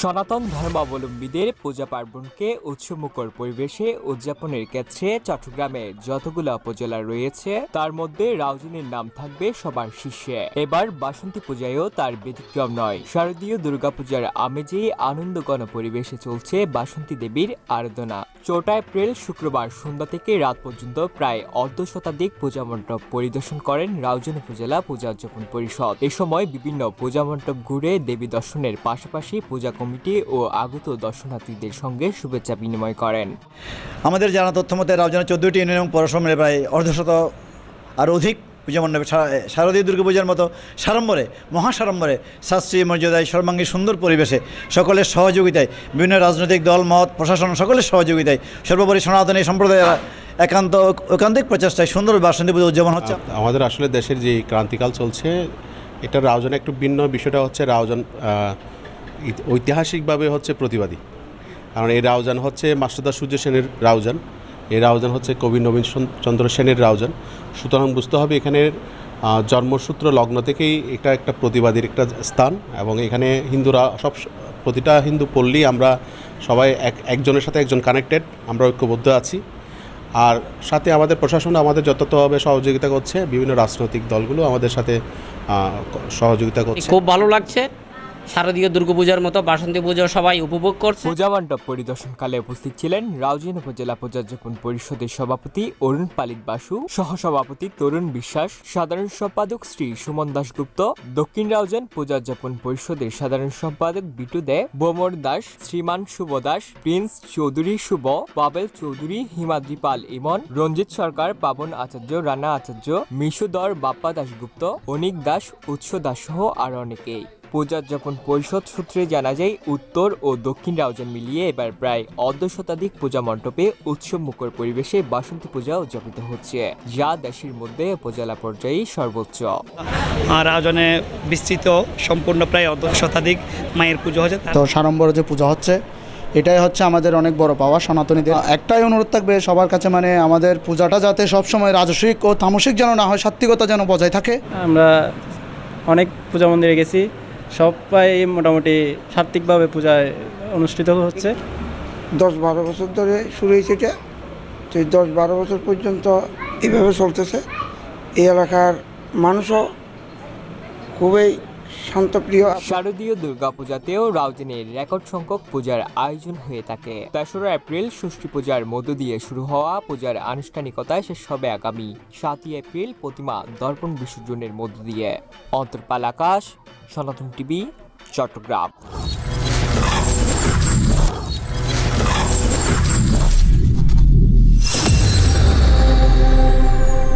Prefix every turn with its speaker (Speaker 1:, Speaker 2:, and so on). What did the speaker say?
Speaker 1: সনাতন ধর্মাবলম্বীদের পূজা পার্বণকে উৎসবমুখর পরিবেশে উদযাপনের ক্ষেত্রে চট্টগ্রামে যতগুলো উপজেলা রয়েছে, তার মধ্যে রাউজানের নাম থাকবে সবার শীর্ষে। এবার বাসন্তী পূজায়ও তার ব্যতিক্রম নয়। শারদীয় দুর্গাপূজার আমেজেই আনন্দগণ পরিবেশে চলছে বাসন্তী দেবীর আরাধনা। চৌঠা এপ্রিল শুক্রবার সন্ধ্যা থেকে রাত পর্যন্ত প্রায় অর্ধ শতাধিক পূজা মণ্ডপ পরিদর্শন করেন রাউজান উপজেলা পূজা উদযাপন পরিষদ। এ সময় বিভিন্ন পূজা মণ্ডপ ঘুরে দেবী দর্শনের পাশাপাশি পূজা কমিটি ও আগত দর্শনার্থীদের সঙ্গে শুভেচ্ছা বিনিময় করেন।
Speaker 2: আমাদের জানা তথ্য মতে রাউজানের চোদ্দোটি ইউনিয়ন এবং পৌরসভা মিলে প্রায় অর্ধশত আর অধিক পূজা মণ্ডপে শারদীয় দুর্গাপূজার মতো সাড়ম্বরে মহাসাড়ম্বরে শাস্ত্রীয় মর্যাদায় সর্বাঙ্গী সুন্দর পরিবেশে সকলের সহযোগিতায় বিভিন্ন রাজনৈতিক দল মত প্রশাসন সকলের সহযোগিতায় সর্বোপরি সনাতনী সম্প্রদায়ের একান্ত ঐকান্তিক প্রচেষ্টায় সুন্দর বাসন্তী পুজো উদযাপন হচ্ছে।
Speaker 3: আমাদের আসলে দেশের যে ক্রান্তিকাল চলছে এটা রাউজান একটু ভিন্ন বিষয়টা হচ্ছে রাউজান আহ, ঐতিহাসিকভাবে হচ্ছে প্রতিবাদী। কারণ এই রাউজান হচ্ছে মাস্টারদা সূর্য সেনের রাউজান এই রাউজান হচ্ছে কবি নবীন চন্দ্র সেনের রাউজান সুতরাং বুঝতে হবে এখানে জন্মসূত্র লগ্ন থেকেই এটা একটা প্রতিবাদীর একটা স্থান এবং এখানে হিন্দুরা সব প্রতিটা হিন্দু পল্লী আমরা সবাই এক একজনের সাথে একজন কানেক্টেড আমরা ঐক্যবদ্ধ আছি। আর সাথে আমাদের প্রশাসন আমাদের যতভাবে সহযোগিতা করছে বিভিন্ন রাজনৈতিক দলগুলো আমাদের সাথে সহযোগিতা করছে।
Speaker 4: খুব ভালো লাগছে। শারদীয় দুর্গাপূজার মতো বাসন্তী পুজো সবাই উপভোগ করছে।
Speaker 1: পূজা মণ্ডপ পরিদর্শনকালে উপস্থিত ছিলেন রাউজিন উপজেলা পূজাযাপন পরিষদের সভাপতি অরুণ পালিত বাসু, সহসভাপতি তরুণ বিশ্বাস, সাধারণ সম্পাদক শ্রী সুমন দাশগুপ্ত, দক্ষিণ রাউজান পূজাযাপন পরিষদের সাধারণ সম্পাদক বিটু দে, বোমর দাস, শ্রীমান শুভ দাস, প্রিন্স চৌধুরী শুভ, পাবেল চৌধুরী, হিমাদ্রি পাল ইমন, রঞ্জিত সরকার, পাবন আচার্য, রানা আচার্য, মিশুদর বাপ্পা দাশগুপ্ত, অনিক দাস, উৎস দাস সহ আর অনেকেই। পূজাযাপন পরিষদ সূত্রে জানা যায় উত্তর ও দক্ষিণ রাউজান মিলিয়ে এবার প্রায় অর্ধ শতাধিক পূজা মণ্ডপে উৎসব মুখর পরিবেশে বাসন্তী পূজা উদযাপিত হচ্ছে যা দেশের মধ্যে উপজেলা পর্যায়ে সর্বোচ্চ।
Speaker 5: আর আয়োজনে বিস্তৃত সম্পূর্ণ প্রায় অর্ধ শতাধিক মায়ের পুজো হচ্ছে
Speaker 6: তো সাড়ম্বরে যে পূজা হচ্ছে এটাই হচ্ছে আমাদের অনেক বড় পাওয়া সনাতনীদের। একটাই অনুরোধ থাকবে সবার কাছে মানে আমাদের পূজাটা যাতে সবসময় রাজস্বিক ও তামসিক যেন না হয় সাত্বিকতা যেন বজায় থাকে।
Speaker 7: আমরা অনেক পূজা মন্দিরে গেছি সবাই মোটামুটি সাত্ত্বিকভাবে পূজায় অনুষ্ঠিত হচ্ছে।
Speaker 8: দশ বারো বছর ধরে শুরু হয়েছে এটা। তো দশ বারো বছর পর্যন্ত এইভাবে চলতেছে। এই এলাকার মানুষও খুবই শান্তপ্রিয়
Speaker 1: শারদীয় দুর্গাপূজাতেও রাউজানের রেকর্ড সংখ্যক পূজার আয়োজন হয়ে থাকে। তেসরা এপ্রিল ষষ্ঠী পূজার মধ্য দিয়ে শুরু হওয়া পূজার আনুষ্ঠানিকতায় শেষ হবে আগামী সাতই এপ্রিল প্রতিমা দর্পণ বিসর্জনের মধ্য দিয়ে। অন্তর্পাল আকাশ, সনাতন টিভি, চট্টগ্রাম।